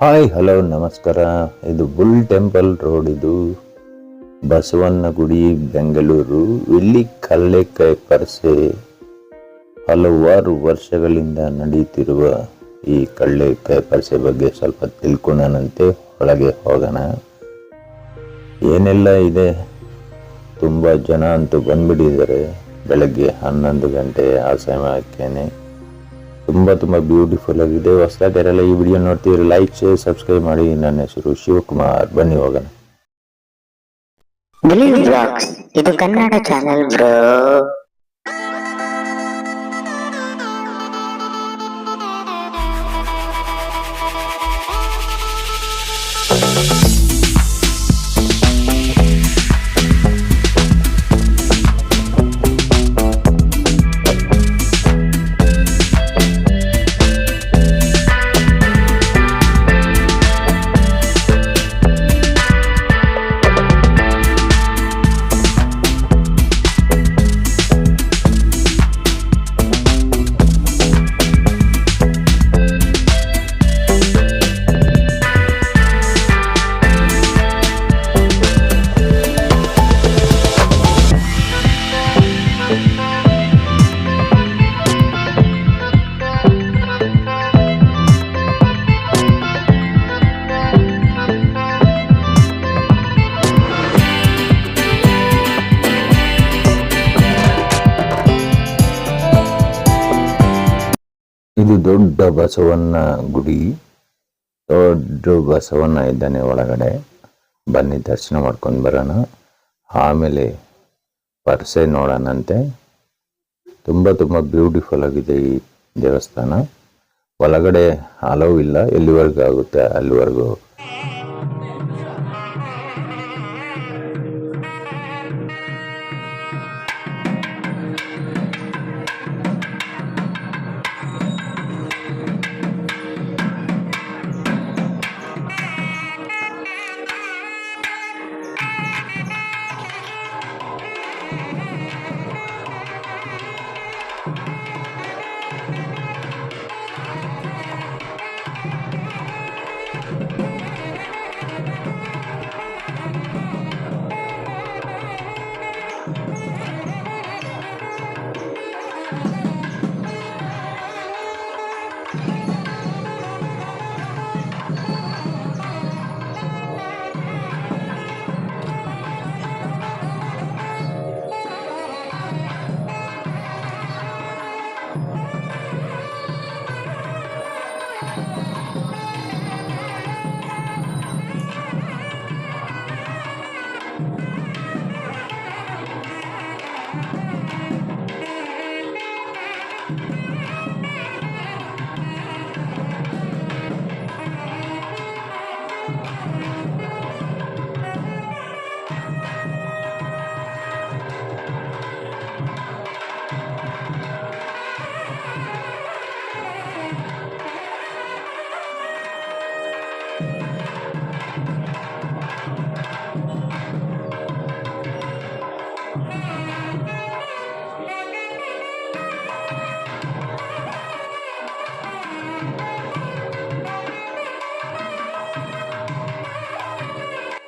Hi, hello, ನಮಸ್ಕಾರ. ಇದು bull temple road, ಇದು ಬಸವಣ್ಣ ಗುಡಿ ಬೆಂಗಳೂರು. ಇಲ್ಲಿ ಕಲ್ಲೆಕಾಯಿ ಪರಸೆ ಹಲವಾರು ವರ್ಷಗಳಿಂದ ನಡೆಯುತ್ತಿರುವ ಈ ಕಳ್ಳೆಕಾಯಿ ಪರಸೆ ಬಗ್ಗೆ ಸ್ವಲ್ಪ ತಿಳ್ಕೊಳ್ಳೋಣಂತೆ. ಒಳಗೆ ಹೋಗೋಣ. ಏನೆಲ್ಲ ಇದೆ? ತುಂಬ ಜನ ಅಂತೂ ಬಂದ್ಬಿಟ್ಟಿದ್ದಾರೆ. ಬೆಳಗ್ಗೆ ಹನ್ನೊಂದು ಗಂಟೆ ಆ ಸಮಯಕ್ಕೇನೆ ತುಂಬ ತುಂಬ ಬ್ಯೂಟಿಫುಲ್ ಆಗಿದೆ. ಹೊಸದಾಗಿ ಯಾರೆಲ್ಲ ಈ ವಿಡಿಯೋ ನೋಡ್ತಿದ್ರೆ ಲೈಕ್ ಶೇರ್ ಸಬ್ಸ್ಕ್ರೈಬ್ ಮಾಡಿ. ನನ್ನ ಹೆಸರು ಶಿವಕುಮಾರ್. ಬನ್ನಿ ಹೋಗೋಣ. ಇದು ಕನ್ನಡ ಚಾನೆಲ್ ಬ್ರೋ ದೊಡ್ಡ ಬಸವಣ್ಣ ಗುಡಿ, ದೊಡ್ಡ ಬಸವಣ್ಣ ಇದ್ದಾನೆ ಒಳಗಡೆ. ಬನ್ನಿ ದರ್ಶನ ಮಾಡ್ಕೊಂಡು ಬರೋಣ. ಆಮೇಲೆ ಪರ್ಸೆ ನೋಡೋಣಂತೆ. ತುಂಬ ತುಂಬ ಬ್ಯೂಟಿಫುಲ್ ಆಗಿದೆ ಈ ದೇವಸ್ಥಾನ. ಒಳಗಡೆ ಹಲವು ಇಲ್ಲ, ಎಲ್ಲಿವರೆಗೂ ಆಗುತ್ತೆ, ಅಲ್ಲಿವರೆಗೂ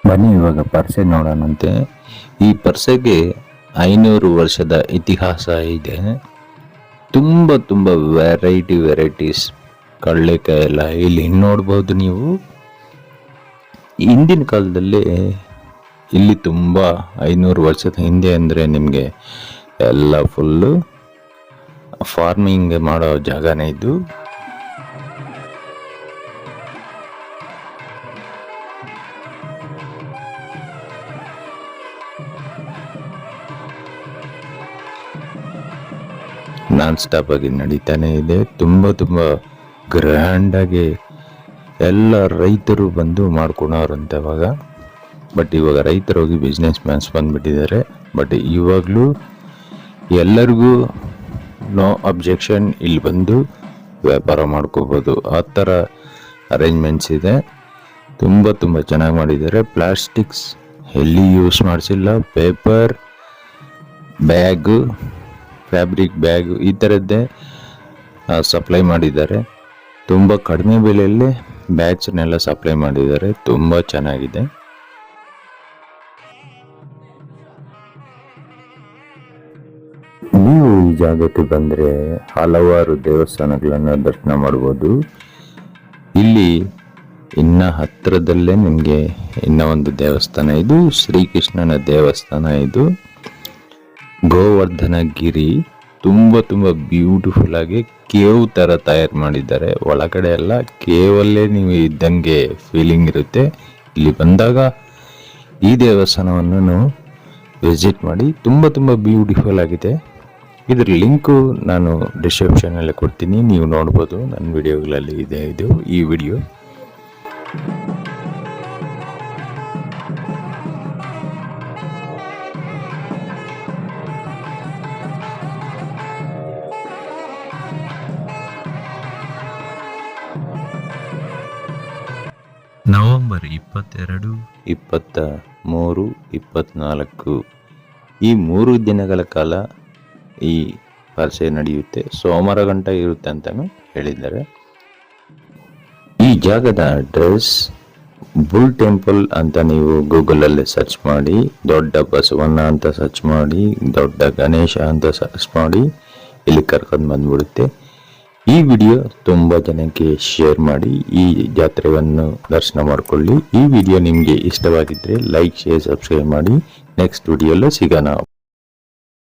ಬನ್ನಿ, ಇವಾಗ ಪರ್ಸೆ ನೋಡೋಣಂತೆ ಈ ಪರ್ಸೆಗೆ ಐನೂರು ವರ್ಷದ ಇತಿಹಾಸ ಇದೆ. ತುಂಬ ತುಂಬ ವೆರೈಟಿ ವೆರೈಟೀಸ್ ಕಳ್ಳೆಕಾಯಿ ಎಲ್ಲ ಇಲ್ಲಿ ನೋಡ್ಬೋದು ನೀವು. ಹಿಂದಿನ ಕಾಲದಲ್ಲಿ ಇಲ್ಲಿ ತುಂಬ ಐನೂರು ವರ್ಷದ ಹಿಂದೆ ಅಂದರೆ ನಿಮಗೆ ಎಲ್ಲ ಫುಲ್ಲು ಫಾರ್ಮಿಂಗ್ ಮಾಡೋ ಜಾಗನೇ ಇದ್ದು ನಾನ್ ಸ್ಟಾಪ್ ಆಗಿ ನಡೀತಾನೆ ಇದೆ. ತುಂಬ ತುಂಬ ಗ್ರ್ಯಾಂಡಾಗಿ ಎಲ್ಲ ರೈತರು ಬಂದು ಮಾಡ್ಕೊಳೋರಂತೆ ಅವಾಗ ಬಟ್ ಇವಾಗ ರೈತರು ಹೋಗಿ ಬಿಸ್ನೆಸ್ ಮ್ಯಾನ್ಸ್ ಬಂದುಬಿಟ್ಟಿದ್ದಾರೆ. ಬಟ್ ಇವಾಗಲೂ ಎಲ್ಲರಿಗೂ ನೋ ಅಬ್ಜೆಕ್ಷನ್ ಇಲ್ಲಿ ಬಂದು ವ್ಯಾಪಾರ ಮಾಡ್ಕೋಬೋದು. ಆ ಥರ ಅರೇಂಜ್ಮೆಂಟ್ಸ್ ಇದೆ. ತುಂಬ ತುಂಬ ಚೆನ್ನಾಗಿ ಮಾಡಿದ್ದಾರೆ. ಪ್ಲಾಸ್ಟಿಕ್ಸ್ ಎಲ್ಲಿ ಯೂಸ್ ಮಾಡಿಸಿಲ್ಲ. ಪೇಪರ್ ಬ್ಯಾಗು ಫ್ಯಾಬ್ರಿಕ್ ಬ್ಯಾಗು ಈ ಥರದ್ದೇ ಸಪ್ಲೈ ಮಾಡಿದ್ದಾರೆ. ತುಂಬ ಕಡಿಮೆ ಬೆಲೆಯಲ್ಲಿ ಬ್ಯಾಚ್ನೆಲ್ಲ ಸಪ್ಲೈ ಮಾಡಿದ್ದಾರೆ. ತುಂಬ ಚೆನ್ನಾಗಿದೆ. ನೀವು ಈ ಜಾಗಕ್ಕೆ ಬಂದರೆ ಹಲವಾರು ದೇವಸ್ಥಾನಗಳನ್ನು ದರ್ಶನ ಮಾಡ್ಬೋದು. ಇಲ್ಲಿ ಇನ್ನ ಹತ್ತಿರದಲ್ಲೇ ನಿಮಗೆ ಇನ್ನ ಒಂದು ದೇವಸ್ಥಾನ ಇದು. ಶ್ರೀಕೃಷ್ಣನ ದೇವಸ್ಥಾನ ಇದು. ಗೋವರ್ಧನ ಗಿರಿ ತುಂಬ ತುಂಬ ಬ್ಯೂಟಿಫುಲ್ ಆಗಿ ಕೇವ್ ಥರ ತಯಾರು ಮಾಡಿದ್ದಾರೆ. ಒಳಗಡೆ ಎಲ್ಲ ಕೇವಲ್ಲೇ ನೀವು ಇದ್ದಂಗೆ ಫೀಲಿಂಗ್ ಇರುತ್ತೆ. ಇಲ್ಲಿ ಬಂದಾಗ ಈ ದೇವಸ್ಥಾನವನ್ನು ನಾವು ವಿಸಿಟ್ ಮಾಡಿ ತುಂಬ ತುಂಬ ಬ್ಯೂಟಿಫುಲ್ ಆಗಿದೆ. ಇದರ ಲಿಂಕು ನಾನು ಡಿಸ್ಕ್ರಿಪ್ಷನಲ್ಲಿ ಕೊಡ್ತೀನಿ. ನೀವು ನೋಡ್ಬೋದು. ನನ್ನ ವಿಡಿಯೋಗಳಲ್ಲಿ ಇದೆ ಇದು, ಈ ವಿಡಿಯೋ ನವೆಂಬರ್ ಇಪ್ಪತ್ತೆರಡು. ಇಪ್ಪತ್ತ ಮೂರು, ಇಪ್ಪತ್ನಾಲ್ಕು. ಈ ಮೂರು ದಿನಗಳ ಕಾಲ ಈ ಪರಿಷೆ ನಡೆಯುತ್ತೆ. ಸೋಮವಾರ ಗಂಟ ಇರುತ್ತೆ ಅಂತಲೂ ಹೇಳಿದ್ದಾರೆ. ಈ ಜಾಗದ ಅಡ್ರೆಸ್ ಬುಲ್ ಟೆಂಪಲ್ ಅಂತ ನೀವು ಗೂಗಲಲ್ಲಿ ಸರ್ಚ್ ಮಾಡಿ, ದೊಡ್ಡ ಬಸವಣ್ಣ ಅಂತ ಸರ್ಚ್ ಮಾಡಿ, ದೊಡ್ಡ ಗಣೇಶ ಅಂತ ಸರ್ಚ್ ಮಾಡಿ, ಇಲ್ಲಿ ಕರ್ಕೊಂಡು ಬಂದ್ಬಿಡುತ್ತೆ. ಈ ವಿಡಿಯೋ ತುಂಬಾ ಜನಕ್ಕೆ ಶೇರ್ ಮಾಡಿ ಈ ಜಾತ್ರೆಯನ್ನು ದರ್ಶನ ಮಾಡಿಕೊಳ್ಳಿ. ಈ ವಿಡಿಯೋ ನಿಮಗೆ ಇಷ್ಟವಾಗಿದ್ರೆ ಲೈಕ್ ಶೇರ್ ಸಬ್ಸ್ಕ್ರೈಬ್ ಮಾಡಿ. ನೆಕ್ಸ್ಟ್ ವಿಡಿಯೋಲ್ಲೂ ಸಿಗೋಣ.